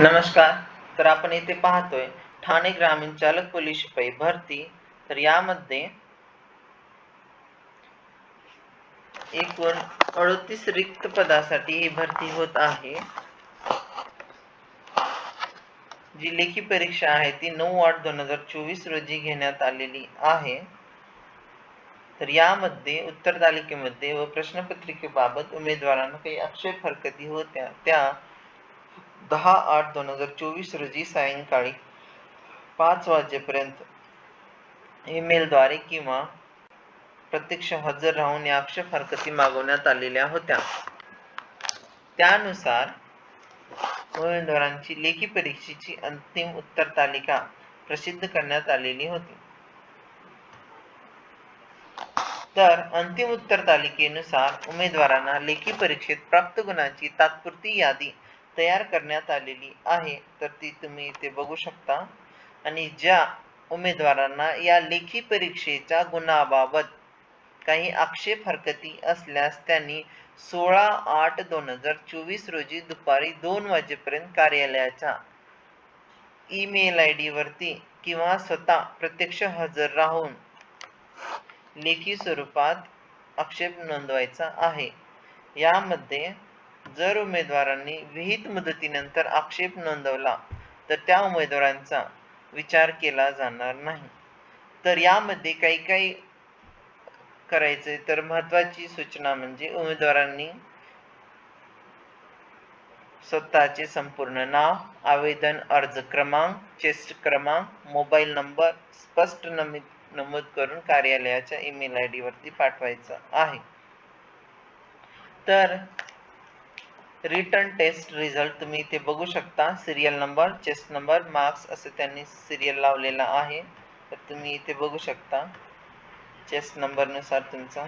नमस्कार तर आपण इथे पाहतोय ठाणे ग्रामीण चालक पोलीस शिपाई भरती. तर यामध्ये एकूण अडतीस रिक्त पदासाठी ही भरती होत आहे. जी लेखी परीक्षा आहे ती नऊ आठ दोन हजार चोवीस रोजी घेण्यात आलेली आहे. तर यामध्ये उत्तर तालिकेमध्ये व प्रश्नपत्रिकेबाबत उमेदवारांना काही आक्षेप हरकती होत्या त्या दहा आठ दोन हजार चोवीस रोजी सायंकाळी पाच वाजेपर्यंत ईमेलद्वारे किंवा प्रत्यक्ष हजर राहून या आक्षेप हरकती मागवण्यात आलेल्या होत्या. त्यानुसार उमेदवारांची लेखी परीक्षेची अंतिम उत्तर तालिका प्रसिद्ध करण्यात आलेली होती. तर अंतिम उत्तर तालिकेनुसार उमेदवारांना लेखी परीक्षेत प्राप्त गुणांची तात्पुरती यादी तयार करण्यात आलेली आहे तर ती तुम्ही इथे बघू शकता. आणि ज्या उमेदवारांना या लेखी परीक्षेच्या गुणाबाबत काही आक्षेप हरकती असल्यास त्यांनी सोळा आठ दोन हजार चोवीस रोजी दुपारी दोन वाजेपर्यंत कार्यालयाच्या ईमेल आय डी वरती किंवा स्वतः प्रत्यक्ष हजर राहून लेखी स्वरूपात आक्षेप नोंदवायचा आहे. यामध्ये जर उमेदवारांनी विहित मुदतीनंतर आक्षेप नोंदवला तर त्या उमेदवारांचा विचार केला जाणार नाही. तर यामध्ये काही काही करायचंय तर महत्वाची सूचना म्हणजे उमेदवारांनी स्वतःचे संपूर्ण नाव आवेदन अर्ज क्रमांक चेस्ट क्रमांक मोबाईल नंबर स्पष्ट नमूद नमूद करून कार्यालयाच्या ईमेल आय डी वरती पाठवायचं आहे. तर रिटर्न टेस्ट रिझल्ट तुम्ही इथे बघू शकता. Serial number chest number marks असे त्यांनी सिरियल लावलेला आहे. तर तुम्ही इथे बघू शकता. चेस्ट नंबरनुसार तुमचा.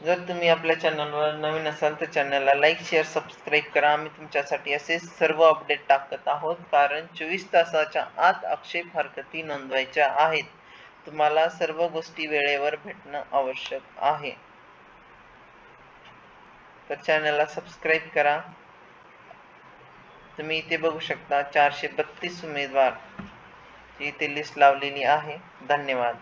जर तुम्ही आपल्या चॅनलवर नवीन असाल तर चॅनलला लाईक शेअर सबस्क्राईब करा. आम्ही तुमच्यासाठी असे सर्व अपडेट टाकत आहोत. कारण चोवीस तासाच्या आत आक्षेप हरकती नोंदवायच्या आहेत. तुम्हाला सर्व गोष्टी वेळेवर भेटणं आवश्यक आहे. तर चॅनलला सबस्क्राईब करा. तुम्ही इथे बघू शकता चारशे बत्तीस उमेदवार. इथे लिस्ट लावलेली आहे. धन्यवाद.